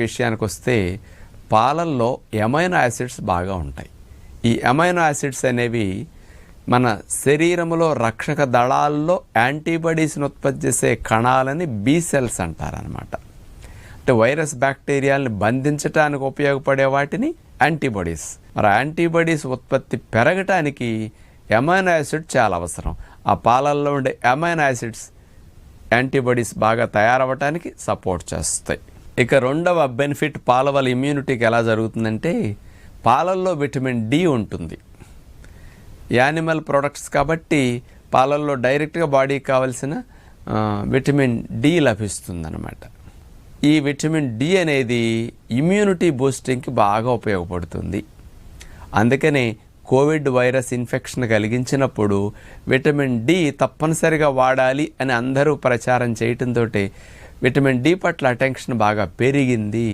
విషయానికి వస్తే పాలల్లో ఎమైనో యాసిడ్స్ బాగా ఉంటాయి. ఈ ఎమైనో యాసిడ్స్ అనేవి మన శరీరంలో రక్షక దళాల్లో యాంటీబాడీస్ని ఉత్పత్తి చేసే కణాలని బీ సెల్స్ అంటారనమాట అంటే వైరస్ బ్యాక్టీరియాలని బంధించడానికి ఉపయోగపడే వాటిని యాంటీబాడీస్. మరి యాంటీబాడీస్ ఉత్పత్తి పెరగటానికి ఎమైనో యాసిడ్ చాలా అవసరం. ఆ పాలల్లో ఉండే ఎమైనో యాసిడ్స్ యాంటీబాడీస్ బాగా తయారవ్వటానికి సపోర్ట్ చేస్తాయి. ఇక రెండవ బెనిఫిట్ పాల వల్ల ఇమ్యూనిటీకి ఎలా జరుగుతుందంటే పాలల్లో విటమిన్ డి ఉంటుంది. యానిమల్ ప్రొడక్ట్స్ కాబట్టి పాలల్లో డైరెక్ట్గా బాడీకి కావలసిన విటమిన్ డి లభిస్తుందన్నమాట. ఈ విటమిన్ డి అనేది ఇమ్యూనిటీ బూస్టింగ్కి బాగా ఉపయోగపడుతుంది. అందుకనే కోవిడ్ వైరస్ ఇన్ఫెక్షన్ కలిగించినప్పుడు విటమిన్ డి తప్పనిసరిగా వాడాలి అని అందరూ ప్రచారం చేయటంతో విటమిన్ డి పట్ల అటెన్షన్ బాగా పెరిగింది.